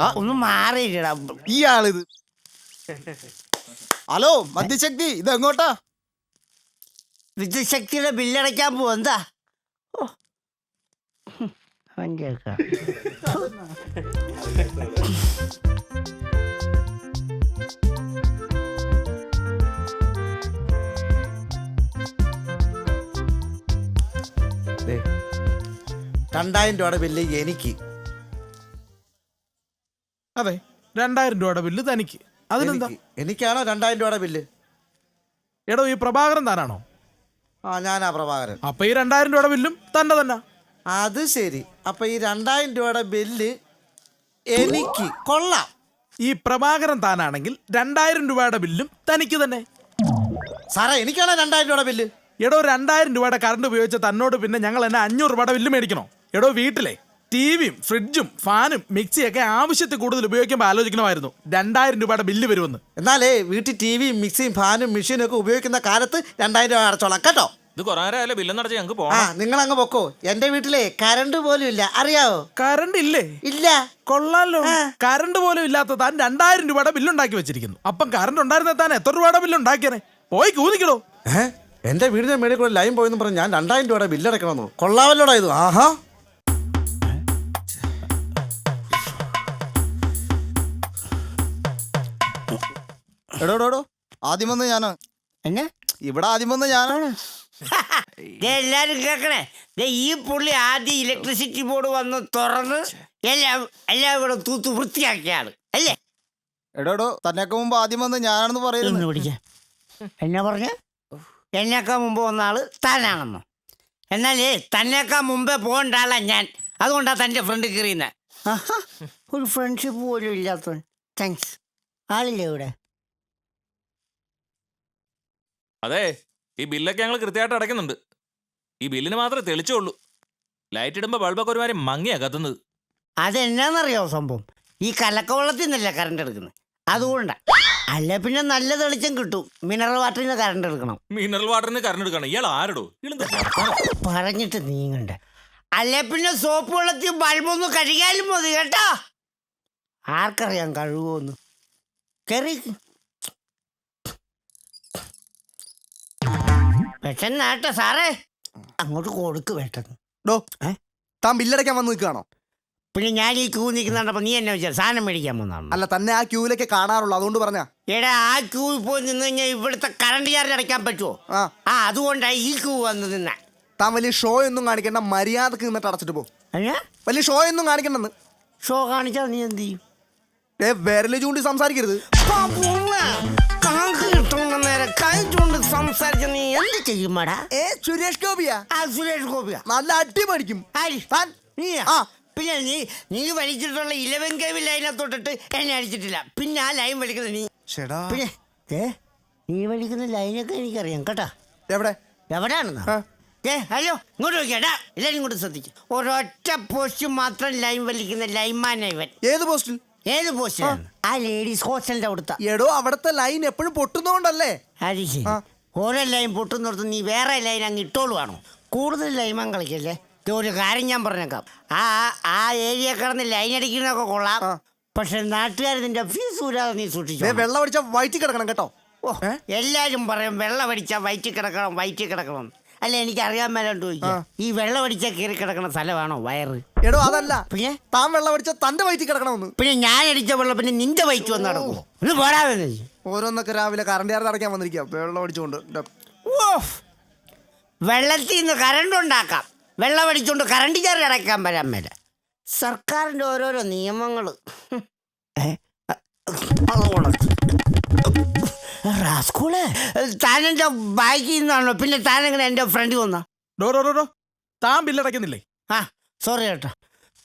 ആ ഒന്ന് മാറിയില്ലടാ ഈ ആളിത് ഹലോ മദ്യശക്തി ഇത് എങ്ങോട്ടാ വിദ്യുശക്തിയുടെ ബില്ലടയ്ക്കാൻ പോവാ എന്താ? കേൾക്കാം. രണ്ടായിരം രൂപയുടെ ബില്ല് എനിക്ക്. അതെ രണ്ടായിരം രൂപയുടെ ബില്ല് തനിക്ക്. അതിനെന്താ? എനിക്കാണോ രണ്ടായിരം രൂപയുടെ ബില്ല്? എടോ ഈ പ്രഭാകരൻ താനാണോ? ആ ഞാനാ പ്രഭാകരൻ. അപ്പൊ ഈ രണ്ടായിരം രൂപയുടെ ബില്ലും തന്നെ തന്നെ. അത് ശരി. അപ്പൊ ഈ രണ്ടായിരം രൂപയുടെ ബില്ല് എനിക്ക് കൊള്ളാം. ഈ പ്രഭാകരൻ താനാണെങ്കിൽ രണ്ടായിരം രൂപയുടെ ബില്ലും തനിക്ക് തന്നെ. സാറേ എനിക്കാണോ രണ്ടായിരം രൂപയുടെ ബില്ല്? എടോ രണ്ടായിരം രൂപയുടെ കറണ്ട് ഉപയോഗിച്ച തന്നോട് പിന്നെ ഞങ്ങൾ എന്നെ അഞ്ഞൂറ് രൂപയുടെ ബില്ല് മേടിക്കണോ? എടോ വീട്ടിലെ. ടിവിയും ഫ്രിഡ്ജും ഫാനും മിക്സിയൊക്കെ ആവശ്യത്തിൽ കൂടുതൽ ഉപയോഗിക്കുമ്പോൾ ആലോചിക്കണമായിരുന്നു. രണ്ടായിരം രൂപയുടെ ബില്ല് വരുമെന്ന്. എന്നാലേ വീട്ടിൽ ടി വിയും മിക്സിയും ഫാനും മെഷീനും ഒക്കെ ഉപയോഗിക്കുന്ന കാലത്ത് രണ്ടായിരം രൂപ അടച്ചോളാം. കേട്ടോ? ഇത് കൊറേ ബില്ല് ബില്ലെന്ന് അടച്ച് ഞങ്ങൾക്ക് ആ പോകണം നിങ്ങൾ അങ്ങ് പൊക്കോ. എന്റെ വീട്ടിലെ കറണ്ട് പോലും ഇല്ല. അറിയാവോ? കറണ്ട് ഇല്ലേ? ഇല്ല. കൊള്ളാലോ. കറണ്ട് പോലും ഇല്ലാത്ത താൻ രണ്ടായിരം രൂപയുടെ ബില്ല് ഉണ്ടാക്കി വെച്ചിരിക്കുന്നു. അപ്പം കറണ്ട് ഉണ്ടായിരുന്ന താൻ എത്ര രൂപയുടെ ബില്ല് ഉണ്ടാക്കിയനെ പോയി കൂതിക്കണോ ഏ? എന്റെ വീടിന്റെ മേളിൽ കൂടെ ലൈൻ പോയെന്ന് പറഞ്ഞ് ഞാൻ രണ്ടായിരം രൂപയുടെ ബില്ല് അടക്കണമെന്നു കൊള്ളാമല്ലോടാ ഇത്. ആഹാ. എടോ എടോ, എടോ. ആദ്യം വന്ന് ഞാനാ. എന്നാ? ഇവിടെ ആദ്യം വന്ന് ഞാനാണ് ദേ എല്ലാരും കേക്കണേ. ദേ ഈ പുള്ളി ആദ്യം ഇലക്ട്രിസിറ്റി ബോർഡ് വന്ന് തുറന്ന് എല്ലാം എല്ലാം ഇവിടെ തൂത്ത് വൃത്തിയാക്കിയാണ് അല്ലേ? എടോ എടോ. തന്നെയൊക്കെ മുമ്പ് ആദ്യം വന്ന് ഞാനാണെന്ന് പറയുന്നു പിടിക്കാം. എന്നാ പറഞ്ഞ? എന്നേക്കാൾ മുമ്പ് വന്ന ആൾ താനാണെന്നോ? എന്നാലേ തന്നേക്കാൾ മുമ്പേ പോകേണ്ട ആളാ ഞാൻ. അതുകൊണ്ടാ തന്റെ ഫ്രണ്ട് കീറിയുന്നത് ഒരു ഫ്രണ്ട്ഷിപ്പ് പോലും ഇല്ലാത്തവൻ. താങ്ക്സ് ആളില്ലേ ഇവിടെ? അതെ ഈ ബില്ലൊക്കെ ഞങ്ങൾ കൃത്യമായിട്ട് അടയ്ക്കുന്നുണ്ട്. ഈ ബില്ലിന് മാത്രമേ തെളിച്ചുള്ളൂ. ലൈറ്റ് ഇടുമ്പോൾ ബൾബൊക്കെ ഒരുമാതിരി മങ്ങിയാ കത്തുന്നത്. അതെന്നാന്നറിയോ സംഭവം? ഈ കലക്കവെള്ളത്തിൽ നിന്നല്ല കറണ്ട് എടുക്കുന്നത് അതുകൊണ്ടാ. അല്ല പിന്നെ നല്ല തെളിച്ചം കിട്ടും. മിനറൽ വാട്ടറിൽ നിന്ന് കറണ്ട് എടുക്കണം. മിനറൽ വാട്ടറിന് കറണ്ട് എടുക്കണം. ഇയാൾ ആരടോ? പറഞ്ഞിട്ട് നീങ്ങണ്ട. അല്ലെ പിന്നെ സോപ്പ് വെള്ളത്തിൽ ബൾബൊന്നും കഴുകിയാലും മതി കേട്ടോ. ആർക്കറിയാം കഴുകുമെന്ന് കയറി സാറേ. അങ്ങോട്ട് കൊടുക്ക് പെട്ടെന്ന്. ഡോ? താൻ ബില്ലടയ്ക്കാൻ വന്ന് നിൽക്കുകയാണോ? പിന്നെ ഞാൻ ഈ ക്യൂ നിൽക്കുന്നുണ്ടപ്പോ നീ എന്നെ വെച്ചാൽ സാധനം മേടിക്കാൻ വന്നാണ് അല്ല തന്നെ ആ ക്യൂവിലൊക്കെ കാണാറുള്ളൂ. അതുകൊണ്ട് പറഞ്ഞ. എടാ ആ ക്യൂ പോയി നിന്ന് കഴിഞ്ഞാൽ ഇവിടുത്തെ കറണ്ട് ചാർജ് അടയ്ക്കാൻ പറ്റുമോ ആ. ആ അതുകൊണ്ടാണ് ഈ ക്യൂ വന്ന് നിന്ന. താൻ വലിയ ഷോ ഒന്നും കാണിക്കണ്ട മര്യാദയ്ക്ക് നിന്നിട്ട് അടച്ചിട്ട് പോ. വലിയ ഷോ ഒന്നും കാണിക്കണ്ടെന്ന്. ഷോ കാണിച്ചാൽ നീ എന്ത് ചെയ്യും? ഏ വിരൽ ചൂണ്ടി സംസാരിക്കരുത്. കൈ ചൂണ്ട് സംസാരിച്ച നീ എന്ത് ചെയ്യുമാടാ? ഏ സുരേഷ് ഗോപിയാ? ആ സുരേഷ് ഗോപിയാ. നല്ല അടി പഠിക്കും ആര്? താൻ? നീയാ? ആ. പിന്നെ നീ നീ വലിച്ചിട്ടുള്ള ഇലവൻ കേവി ലൈനെ തൊട്ടിട്ട് എന്നെ അടിച്ചിട്ടില്ല. പിന്നെ ആ ലൈൻ വലിക്കുന്ന നീ ചേടാ. പിന്നെ ഏ നീ വലിക്കുന്ന ലൈനൊക്കെ എനിക്കറിയാം കേട്ടാ? എവിടെ? എവിടെയാണെന്ന്. ഏ ഹലോ ഇങ്ങോട്ട് നോക്കിയാടാ എല്ലാരും ഇങ്ങോട്ട് ശ്രദ്ധിക്കും. ഒരൊറ്റ പോസ്റ്റ് മാത്രം ലൈൻ വലിക്കുന്ന ലൈൻമാൻ ഇവൻ. ഏത് പോസ്റ്റിൽ ഏത് പോസ്റ്റാണ് ആ. ലേഡീസ് ഹോസ്റ്റലിന്റെ അവിടുത്തെ. എടോ അവിടത്തെ ലൈൻ എപ്പോഴും പൊട്ടുന്നോണ്ടല്ലേ? അത് ശരി. ഓരോ ലൈൻ പൊട്ടുന്നിടത്ത് നീ വേറെ ലൈൻ അങ്ങ് ഇട്ടോളുവാണോ കൂടുതൽ ലൈമാൻ കളിക്കല്ലേ? ഇത് ഒരു കാര്യം ഞാൻ പറഞ്ഞേക്കാം. ആ ആ ഏരിയ കിടന്ന് ലൈൻ അടിക്കുന്നൊക്കെ കൊള്ളാം. പക്ഷെ നാട്ടുകാർ നിന്റെ ഫീസ് ഊരാതെ നീ സൂക്ഷിച്ചു വെള്ളം അടിച്ചാൽ വയറ്റി കിടക്കണം കേട്ടോ. എല്ലാരും പറയും വെള്ളം അടിച്ചാൽ വയറ്റി കിടക്കണം വയറ്റി കിടക്കണം അല്ല എനിക്ക് അറിയാൻ മേലോട്ട് ചോദിക്കാം ഈ വെള്ളം അടിച്ച കീറി കിടക്കണ സ്ഥലമാണോ വയറ് എടോ അതല്ല പിന്നെ താൻ വെള്ളം അടിച്ച തന്റെ വയറ്റിൽ കിടക്കണമെന്ന് പിന്നെ ഞാൻ അടിച്ച വെള്ളം പിന്നെ നിന്റെ വയറ്റ് വന്ന് നടക്കുമോ ഒന്ന് പോരാതെ ഓരോന്നൊക്കെ രാവിലെ കറണ്ട് ആർ അടയ്ക്കാൻ വന്നിരിക്കാം വെള്ളം അടിച്ചുകൊണ്ട് വെള്ളത്തിൽ നിന്ന് കറണ്ട് ഉണ്ടാക്കാം വെള്ളം അടിച്ചുകൊണ്ട് കറണ്ട് ചാർജ് അടയ്ക്കാൻ വരാൻ മേല സർക്കാരിന്റെ ഓരോരോ നിയമങ്ങൾ റാസ്കൂൾ? താനെന്റെ ബാഗിൽ നിന്നാണോ പിന്നെ താനെങ്ങനെ എന്റെ ഫ്രണ്ട് വന്ന? ഡോ ഡോ ഡോ ഡോ. താൻ ബില്ല് അടയ്ക്കുന്നില്ലേ? ആ സോറി കേട്ടോ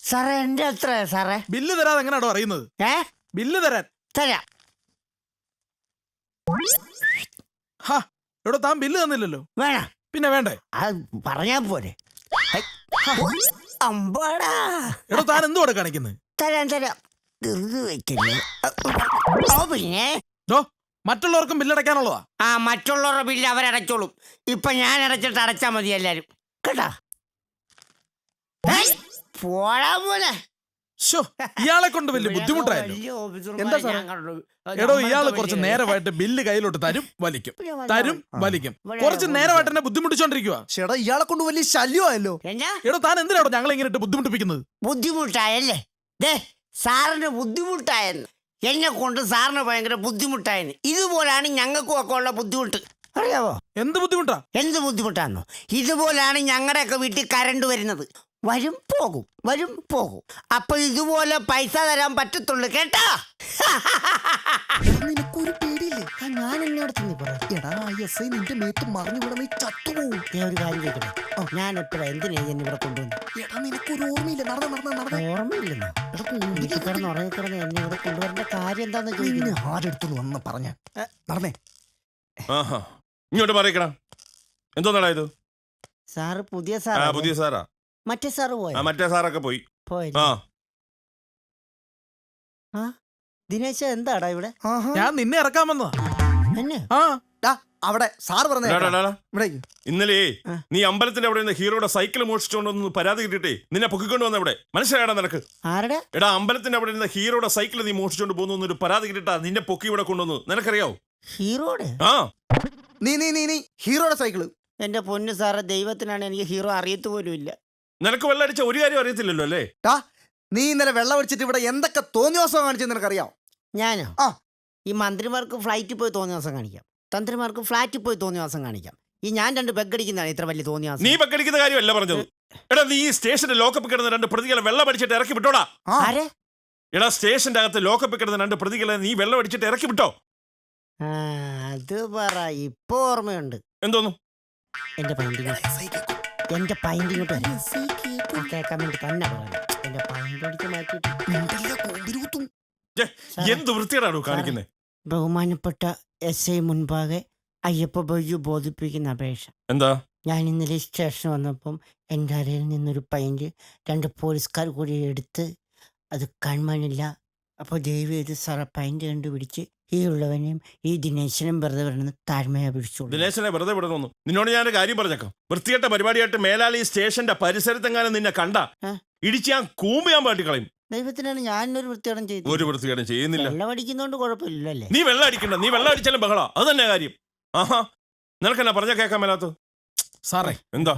സാറേ എന്റെ എത്ര സാറേ? ബില്ല് തരാതെ എങ്ങനെയാണോ അറിയുന്നത്? ഏ? ബില്ല് തരാൻ. തരാം. ഹാ എടോ താൻ ബില്ല് തന്നില്ലല്ലോ. വേണം? പിന്നെ വേണ്ടേ? അത് പറഞ്ഞാ പോരെ. ഹൈ. അമ്പാടാ. എടോ താൻ എന്തുവാണ് കാണിക്കുന്നത് തരാം തരാം. ധൃതി വെക്കില്ലേ? ഓ പിന്നെ? ഡോ മറ്റുള്ളവർക്കും ബില്ലടയ്ക്കാനുള്ളതാ? ആ മറ്റുള്ളവരുടെ ബില്ല് അവരടച്ചോളും. ഇപ്പൊ ഞാൻ അടച്ചിട്ട് അടച്ചാ മതി എല്ലാരും. കേട്ടാ? ഏയ്, പോടാ പോലെ ശോ ഇയാളെ കൊണ്ട് വലിയ ബുദ്ധിമുട്ടായല്ലോ. എന്താ സാറേ? ഞാൻ എടോ ഇയാൾ കുറച്ച്. നേരമായിട്ട് ബില്ല് കയ്യിലോട്ട് തരും വലിക്കും. തരും വലിക്കും. കുറച്ച് നേരമായിട്ട് എന്നെ ബുദ്ധിമുട്ടിച്ചോണ്ടിരിക്കുക ചേട്ടാ ഇയാളെ കൊണ്ട് വലിയ ശല്യമായല്ലോ. എന്നാ എടോ താൻ എന്തിനാണോ ഞങ്ങളെ ഇങ്ങനെ ഇട്ട് ബുദ്ധിമുട്ടിപ്പിക്കുന്നത്? ബുദ്ധിമുട്ടായല്ലേ? ദേ സാറിന് ബുദ്ധിമുട്ടായെന്ന്. എന്നെ കൊണ്ട് സാറിന് ഭയങ്കര ബുദ്ധിമുട്ടായിന്. ഇതുപോലാണ് ഞങ്ങൾക്കും ഒക്കെ ഉള്ള ബുദ്ധിമുട്ട്. അറിയാവോ? എന്ത് ബുദ്ധിമുട്ടാ? എന്ത് ബുദ്ധിമുട്ടാണോ ഇതുപോലാണ് ഞങ്ങളുടെയൊക്കെ വീട്ടിൽ കരണ്ട് വരുന്നത്. വരും പോകും വരും പോകും. അപ്പൊ ഇതുപോലെ പൈസ തരാൻ പറ്റത്തുള്ളൂ കേട്ടാ. നിനക്കൊരു പേടിയില്ലേ? ഞാൻ എന്നോടത്ത് നീ പറയാം എടാ എസ് ഐ നിന്റെ മേത്ത് മറിഞ്ഞു വിടണ ചത്തുപോകും ഞാൻ ഒരു കാര്യം ഓ ഞാൻ എപ്പോഴാ എന്തിനാ എന്നെ ഇവിടെ കൊണ്ടുവന്നു? എടാ നിനക്കൊരു ഓർമ്മയില്ല? നടന്ന നടന്ന നടന്ന? ഓർമ്മയില്ലെന്നോ? വീട്ടിൽ കിടന്ന് ഉറങ്ങി കിടന്ന് എന്നെ ഇവിടെ കൊണ്ടുവരേണ്ട കാര്യം എന്താന്ന് നിന്നെ ചോദിക്കുന്നു ആരെടുത്തു വന്ന് പറഞ്ഞ? നടന്നേ. ആഹാ. ഇങ്ങോട്ട് പറയക്കണം എന്തോന്നാടാ ഇത്? സാറ് പുതിയ സാറാ പുതിയ സാറാ. മറ്റേ സാറ് ആ മറ്റേ സാറൊക്കെ പോയി. പോയി ആ. ദിനേശ എന്താടാ ഇവിടെ? ഞാൻ നിന്നെ ഇറക്കാൻ വന്നതാ. എന്നെ? ആ. ഡാ, അവിടെ സാർ പറഞ്ഞ ഡാ, ഡാ, ഡാ, ഡാ. ഇവിടെ ഇന്നലെ നീ അമ്പലത്തിന്റെ അവിടെ നിന്ന് ഹീറോയുടെ സൈക്കിൾ മോഷിച്ചോണ്ടൊന്ന് പരാതി കിട്ടിയിട്ടേ നിന്നെ പൊക്കിക്കൊണ്ട് വന്ന ഇവിടെ. മനസ്സിലായടാ നിനക്ക്? ആരുടെ? എടാ അമ്പലത്തിന്റെ അവിടെ നിന്ന് ഹീറോയുടെ സൈക്കിൾ നീ മോഷിച്ചോണ്ട് പോകുന്നു ഒരു പരാതി കിട്ടിട്ടാ നിന്നെ പൊക്കി ഇവിടെ കൊണ്ടുവന്നു. നിനക്കറിയാവോ? ഹീറോടെ? ആ. നീ നീ നീ നീ ഹീറോയുടെ സൈക്കിൾ. എന്റെ പൊന്നു സാറേ ദൈവത്തിനാണ് എനിക്ക് ഹീറോ അറിയത്ത് പോലും ഇല്ല. നിനക്ക് വെള്ളടിച്ച ഒരു കാര്യം അറിയത്തില്ലല്ലോ അല്ലേ? ടാ നീ ഇന്നലെ വെള്ളം അടിച്ചിട്ട് ഇവിടെ എന്തൊക്കെ തോന്നിയോസം കാണിച്ചെന്ന് നിനക്കറിയാം ഞാനോ? ആ. ഈ മന്ത്രിമാർക്ക് ഫ്ലൈറ്റിൽ പോയി തോന്നിയ ദിവസം കാണിക്കാം. തന്ത്രിമാർക്ക് ഫ്ലാറ്റിൽ പോയി തോന്നിയ ദിവസം കാണിക്കാം. ഈ ഞാൻ രണ്ട് ബെഗടിക്കുന്നതാണ് ഇത്ര വലിയ തോന്നിയ നീ പക്കടിക്കുന്ന കാര്യമല്ല പറഞ്ഞത്. എടാ നീ ഈ സ്റ്റേഷന്റെ ലോക്കപ്പ് കിടന്ന രണ്ട് പ്രതികളെ വെള്ളം അടിച്ചിട്ട് ഇറക്കി വിട്ടോടാ. ആ. ആരെ? എടാ സ്റ്റേഷന്റെ അകത്ത് ലോക്കപ്പ് കിടന്ന രണ്ട് പ്രതികളെ നീ വെള്ളം അടിച്ചിട്ട് ഇറക്കി വിട്ടോ. ആ, അത് പറ. ഇപ്പൊ ഓർമ്മയുണ്ട്. എന്തോന്നു? എന്റെ പൈന്റിങ് എന്റെ കേൾക്കാൻ വേണ്ടി തന്നെ അടിച്ച് മാറ്റിയിട്ട്. എന്ത് വൃത്തിയാണോ കാണിക്കുന്നത് ബഹുമാനപ്പെട്ട എസ് ഐ മുൻപാകെ അയ്യപ്പ ബൈജു ബോധിപ്പിക്കുന്ന അപേക്ഷ. എന്താ? ഞാൻ ഇന്നലെ സ്റ്റേഷൻ വന്നപ്പം എന്റെ അരയിൽ നിന്നൊരു പൈന്റ് രണ്ട് പോലീസുകാർ കൂടി എടുത്ത് അത് കാണാനില്ല അപ്പോൾ ദൈവം ഇത് സാറെ പൈന്റ് കണ്ടുപിടിച്ച് ഈ ഉള്ളവനെയും ഈ ദിനേശനും വെറുതെ വിടണമെന്ന് താഴ്മയ പിടിച്ചോളൂ ദിനേശനെ വെറുതെ വിടണമെന്നു. നിന്നോട് ഞാൻ ഒരു കാര്യം പറഞ്ഞേക്കാം. വൃത്തികെട്ട പരിപാടിയായിട്ട് മേലാളി സ്റ്റേഷന്റെ പരിസരത്തെങ്ങാനും നിന്നെ കണ്ട ഇടിച്ച് ഞാൻ കൂമ്പ് ഞാൻ പാട്ടി കളയും. ദൈവത്തിനാണ് ഞാനൊരു വൃത്തികേടം ചെയ്തത് ഒരു വൃത്തികേടം ചെയ്യുന്നില്ല. വെള്ളം അടിക്കുന്നോണ്ട് കുഴപ്പമില്ലല്ലേ? നീ വെള്ളം അടിക്കണ്ട. നീ വെള്ളം അടിച്ചാലും ബഹള. അത് തന്നെ കാര്യം. ആഹാ. നിനക്കെന്നാ പറഞ്ഞ കേൾക്കാൻ മേലാത്ത സാറേ എന്താ?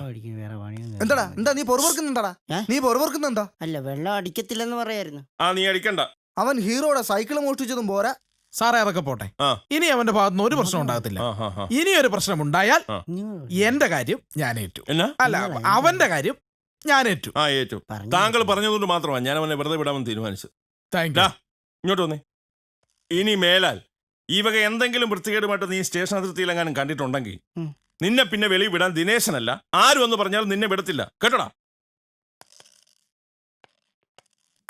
എന്താടാ? എന്താ നീ പൊറവർക്കുന്നുണ്ടാടാ ഏ? നീ പൊറവർക്കുന്നെന്താ അല്ല വെള്ളം അടിക്കത്തില്ലെന്ന് പറയായിരുന്നു. ആ നീ അടിക്കണ്ട. അവൻ ഹീറോയുടെ സൈക്കിൾ മോഷ്ടിച്ചതും പോരാ. സാറേ അതൊക്കെ പോട്ടെ. ആ. ഇനി അവന്റെ ഭാഗത്തുനിന്ന് ഒരു പ്രശ്നം ഉണ്ടാകത്തില്ല. ആ, ആ, ആ. ഇനി ഒരു പ്രശ്നം ഉണ്ടായാൽ എന്റെ കാര്യം ഞാൻ ഏറ്റു. എന്നാ? അല്ല അവന്റെ കാര്യം ഞാൻ ഏറ്റു. ആ ഏറ്റു. പറഞ്ഞു. താങ്കൾ പറഞ്ഞതുകൊണ്ട് മാത്രമാണ് ഞാൻ അവനെ വെറുതെ വിടാമെന്ന് തീരുമാനിച്ചത്. താങ്ക് ഡാ. യു. ഇങ്ങോട്ട് വന്നേ. ഇനി മേലാൽ ഈ വക എന്തെങ്കിലും വൃത്തികേടുമായിട്ട് നീ സ്റ്റേഷൻ അതിർത്തിയിലെങ്ങാനും കണ്ടിട്ടുണ്ടെങ്കിൽ ഉം. നിന്നെ പിന്നെ വെളി വിടാൻ ദിനേശനല്ല. ആരും എന്ന് പറഞ്ഞാൽ നിന്നെ വിടത്തില്ല. കേട്ടോടാ?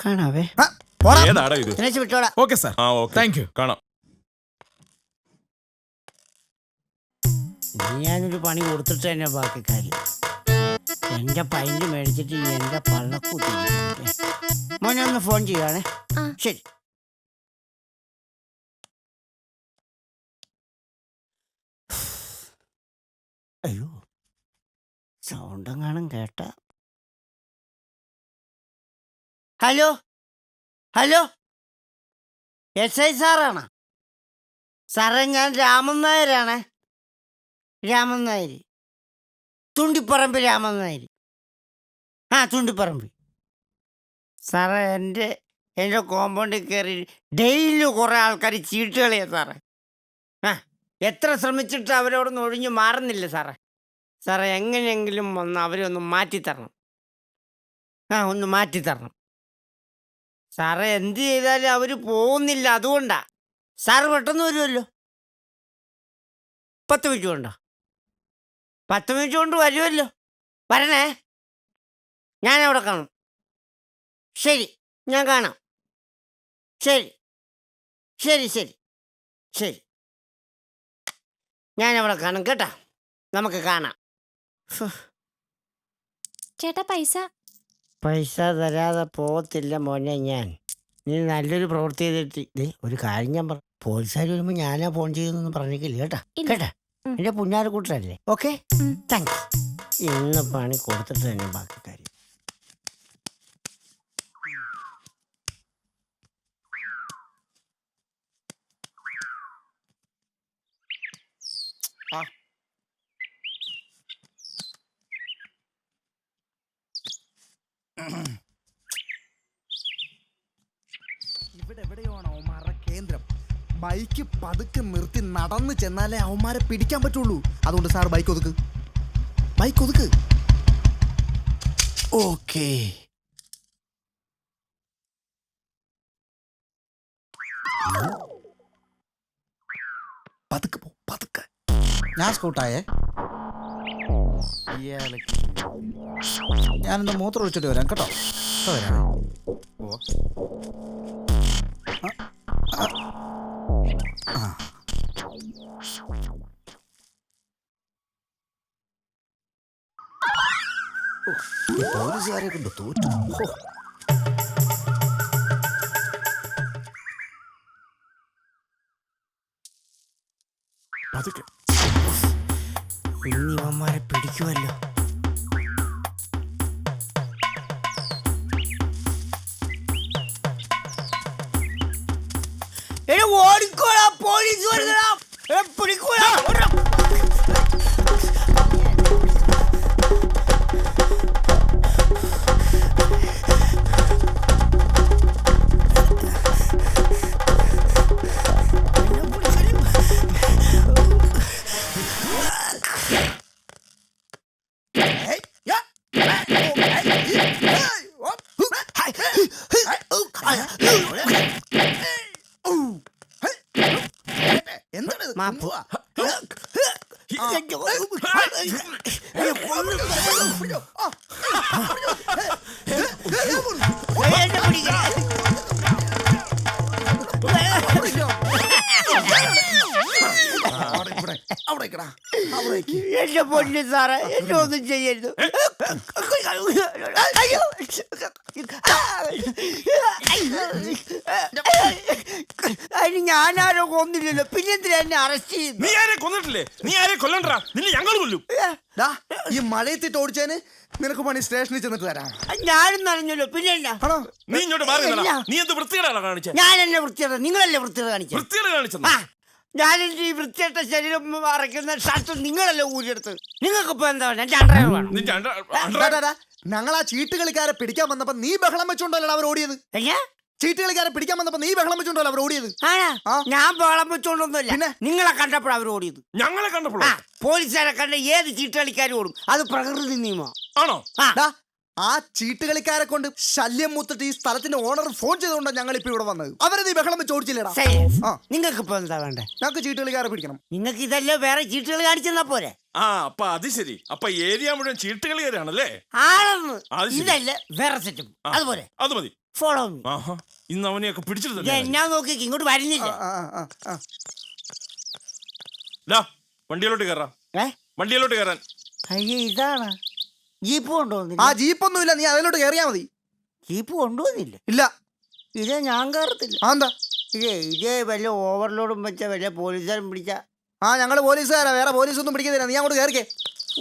കാണാവേ. ഏതാടാ ഇത്? ദിനേശ് വിട്ടോടാ. Okay sir. ആ ഓക്കെ. Thank you. കാണാം. ഇനി ഞാനൊരു പണി കൊടുത്തിട്ട് തന്നെ ബാക്കി കാര്യം. എന്റെ പൈന്റ് മേടിച്ചിട്ട് എന്റെ പള്ളക്കൂട്ടി മോനെ ഒന്ന് ഫോൺ ചെയ്യുവാണേ. ശരി. അയ്യോ. സൗണ്ടും കാണും കേട്ട. ഹലോ? ഹലോ? എസ് ഐ സാറാണോ? സാറേ ഞാൻ രാമൻ നായരാണേ. രാമൻ നായർ തുണ്ടിപ്പറമ്പ് രാമൻ നായർ ആ തുണ്ടിപ്പറമ്പ്. സാറേ എന്റെ എന്റെ കോമ്പൗണ്ടിൽ കയറി ഡെയിലി കുറേ ആൾക്കാർ ചീട്ട് കളിയാ സാറേ. ആ എത്ര ശ്രമിച്ചിട്ട് അവരോടൊന്ന് ഒഴിഞ്ഞു മാറുന്നില്ല സാറേ. സാറേ എങ്ങനെയെങ്കിലും ഒന്ന് അവരെ ഒന്ന് മാറ്റിത്തരണം. ആ ഒന്ന് മാറ്റിത്തരണം. സാറേ എന്ത് ചെയ്താലും അവർ പോകുന്നില്ല. അതുകൊണ്ടാ. സാറ് പെട്ടെന്ന് വരുമല്ലോ പത്ത് മിനിറ്റ് കൊണ്ടോ? പത്ത് മിനിറ്റ് കൊണ്ട് വരുമല്ലോ വരണേ. ഞാൻ അവിടെ കാണും. ശരി ഞാൻ കാണാം. ശരി. ശരി ശരി. ശരി. ഞാൻ അവിടെ കാണും കേട്ടാ. നമുക്ക് കാണാം. ചേട്ടാ പൈസ പൈസ തരാതെ പോകത്തില്ല മോനെ ഞാൻ. നീ നല്ലൊരു പ്രവൃത്തി ചെയ്തിട്ട് ഒരു കാര്യം ഞാൻ പറ പോലീസുകാർ വരുമ്പോൾ ഞാനാ ഫോൺ ചെയ്യുന്നൊന്നും പറഞ്ഞേക്കില്ല കേട്ടാ. കേട്ടാ? എന്റെ പുഞ്ഞാറ് കൂട്ടറല്ലേ ഓക്കെ. താങ്ക്സ് ഇന്ന് പണി കൊടുത്തിട്ട് തന്നെ ബാക്കി കാര്യം. ഇവിടെ എവിടെയാണ് അവന്മാരുടെ കേന്ദ്രം. ബൈക്ക് പതുക്കെ നിർത്തി നടന്നു ചെന്നാലേ അവന്മാരെ പിടിക്കാൻ പറ്റുള്ളൂ. അതുകൊണ്ട് സാർ ബൈക്ക് ഒതുക്ക്. ബൈക്ക് ഒതുക്ക്. ഓക്കേ. പതുക്കെ പോ പതുക്കെ. ഞാൻ സ്കൂട്ടായേ. ഞാനെന്താ മൂത്രം ഒഴിച്ചിട്ട് വരാം കേട്ടോ. വരാം. പോലീസുകാരെ കൊണ്ട് തോറ്റു. പതുക്കെ. ഇനി പിടിക്കുമല്ലോ ഓടിക്കോളാം പോലീസ് വരുന്നടാ. എടാ നിക്ക്. എന്റെ പൊന്നു സാറേ എന്നെ ഒന്നും ചെയ്യരുത് അയ്യോ അതിന് ഞാനാരോ കൊന്നില്ലല്ലോ. പിന്നെന്തിനാ എന്നെ അറസ്റ്റ് ചെയ്യുന്നു? നീ ആരെ കൊന്നിട്ടില്ലേ? നീ ആരെ കൊല്ലണ്ടാ? നിന്നെ ഞങ്ങൾ കൊല്ലും. ദാ, ഈ മഴയത്തിട്ട് ഓടിച്ചേന് നിനക്ക് പണി സ്റ്റേഷനിൽ ചെന്നിട്ട് തരാം ഞാനും നനഞ്ഞല്ലോ പിന്നെ എന്നാ ആണോ? നീ ഇങ്ങോട്ട് മാറി നിന്നെടാ. ഇല്ല. നീ എന്ത് വൃത്തികേടാണ് കാണിച്ചേ? ഞാൻ എന്നെ വൃത്തിയുടെ നിങ്ങളല്ലേ വൃത്തിയുടെ കാണിച്ചത് വൃത്തികേട് കാണിച്ചെന്ന്? ആ ഞാൻ എന്റെ ഈ വൃത്തിയിട്ട ശരീരം അറയ്ക്കുന്ന ഷർട്ട് നിങ്ങളല്ലേ ഊരിയെടുത്ത് നിങ്ങൾക്ക് ഇപ്പൊ എന്താ വേണം എന്റെ അണ്ടർ വേണം. നിന്റെ അണ്ട- അണ്ട- ഡാ, ഡാ. ഞങ്ങൾ ആ ചീട്ട് കളിക്കാരെ പിടിക്കാൻ വന്നപ്പോ നീ ബഹളം വെച്ചോണ്ടല്ലോ അവർ ഓടിയത് എങ്ങനെ? ചീട്ട് കളിക്കാരെ പിടിക്കാൻ വന്നപ്പോ നീ ബഹളം വെച്ചോണ്ടല്ലോ അവർ ഓടിയത്? ആണാ? ആ. ഞാൻ ബഹളം വെച്ചോണ്ടൊന്നുമില്ല പിന്നെ? നിങ്ങളെ കണ്ടപ്പോഴാ അവർ ഓടിയത്. ഞങ്ങളെ കണ്ടപ്പോഴോ? ആ പോലീസുകാരെ കണ്ട ഏത് ചീട്ടുകളിക്കാരും ഓടും. അത് പ്രകൃതി നിയമം. ആണോ? ആ. ആ ചീട്ട് കളിക്കാരെ കൊണ്ട് ശല്യം മുത്തിട്ട് ഈ സ്ഥലത്തിന്റെ ഓണർ ഫോൺ ചെയ്തുകൊണ്ടാണ് ഞങ്ങൾ ഇപ്പൊ ഇവിടെ വന്നത്. അവരെ ഈ ബഹളം വെച്ച് ഓടിച്ചില്ലടാ. ആ. നിങ്ങൾക്ക് ഇപ്പൊ എന്താ വേണ്ടേ? ഞങ്ങൾക്ക് ചീട്ടുകളിക്കാരെ പിടിക്കണം. നിങ്ങൾക്ക് ഇതല്ലേ വേറെ ചീട്ടുകൾ കാണിച്ചെന്നാ പോരെ? ആ അപ്പൊ അത് ശരി. അപ്പൊ ഏരിയ മുഴുവൻ ചീട്ടുകളിയാണല്ലേ ആണെന്ന് ഇതല്ലേ വേറെ സെറ്റും. അതുപോലെ അത് മതി. ഫോളോ ഇന്ന് അവനെയൊക്കെ പിടിച്ചിട്ട് ഞാൻ നോക്കി ഇങ്ങോട്ട് വരുന്നില്ല. ആ, ആ, ആ, ആ. വണ്ടിയിലോട്ട് കയറാം ഏ? വണ്ടിയിലോട്ട് കയറാൻ അയ്യേ ഇതാണ്. ജീപ്പ് ആ ജീപ്പ് ഒന്നുമില്ല നീ അതിലോട്ട് കയറിയാ മതി. ജീപ്പ് കൊണ്ടുവന്നില്ല. ഇല്ല. ഇതേ ഞാൻ കയറത്തില്ല. ആ എന്താ? ഇതേ ഇതേ വല്ല ഓവർലോഡും വെച്ച വല്ല പോലീസുകാരും പിടിച്ച. ആ ഞങ്ങൾ പോലീസുകാരാ. വേറെ പോലീസൊന്നും പിടിക്കുന്നില്ല നീ അങ്ങോട്ട് കയറിക്കേ.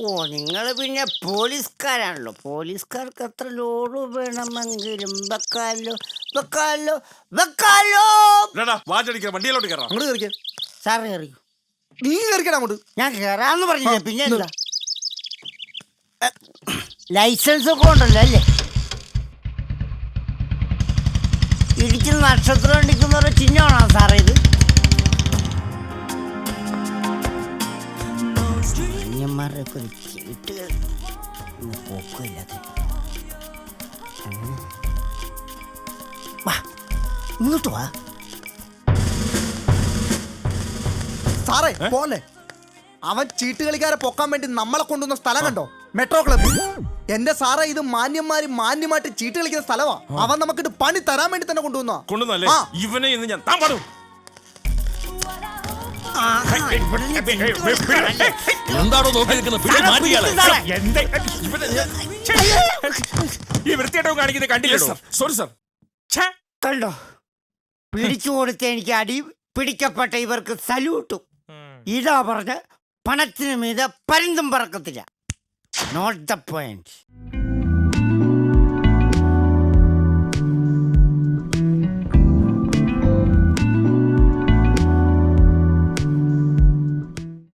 ഓ നിങ്ങൾ പിന്നെ പോലീസുകാരാണല്ലോ. പോലീസുകാർക്ക് എത്ര ലോഡ് വേണമെങ്കിലും വെക്കാലോ. വെക്കാലോ. വെക്കാലോ. വാചടിക്കാം വണ്ടിയിലോട്ട് കയറാം അങ്ങോട്ട് കയറിക്കേ. സാറ് കയറിയോ നീ കയറിക്കടാ അങ്ങോട്ട്. ഞാൻ കയറാന്ന് പറഞ്ഞില്ല. പിന്നെ എന്താ? ലൈസൻസ് ഒക്കെ ഉണ്ടല്ലോ അല്ലേ? ഇടിച്ച് നക്ഷത്രം ഇടിക്കുന്ന ചിഹ്നമാണോ സാറേ ഇത്? അന്യന്മാരുടെ ഒക്കെ ഒരു ചീട്ട് പോക്കില്ലാത്ത വാ ഇങ്ങോട്ട് വാ. സാറേ പോലെ. അവൻ ചീട്ട് കളിക്കാരെ പൊക്കാൻ വേണ്ടി നമ്മളെ കൊണ്ടുവന്ന സ്ഥലം കണ്ടോ? മെട്രോ ക്ലബ് എന്റെ സാറേ ഇത് മാന്യന്മാര് മാന്യമായിട്ട് ചീട്ട് കളിക്കുന്ന സ്ഥലമാ അവൻ നമുക്കിട്ട് പണി തരാൻ വേണ്ടി തന്നെ കൊണ്ടുവന്നാ കൊണ്ടുവന്നല്ലേ ആ. ഇവനെ ഇന്ന് ഞാൻ താൻ പാടും. എന്താണോ നോക്കി നിൽക്കുന്നത് പിടി സാറേ, മാറ്റിയാളെ പിടിക്ക് സാറേ. ഇവനെ ഞാൻ- ഛെ, ഈ വൃത്തിയായിട്ടോ കാണിക്കുന്നത് Yes, കണ്ടില്ലല്ലോ sir. Sorry, sir. കണ്ടോ? പിടിച്ചു കൊടുത്ത എനിക്ക് അടി പിടിക്കപ്പെട്ട ഇവർക്ക് സല്യൂട്ടും. ഇതാ പറഞ്ഞ് പണത്തിന് മീതെ പരിന്തും പറക്കത്തില്ല. not the point.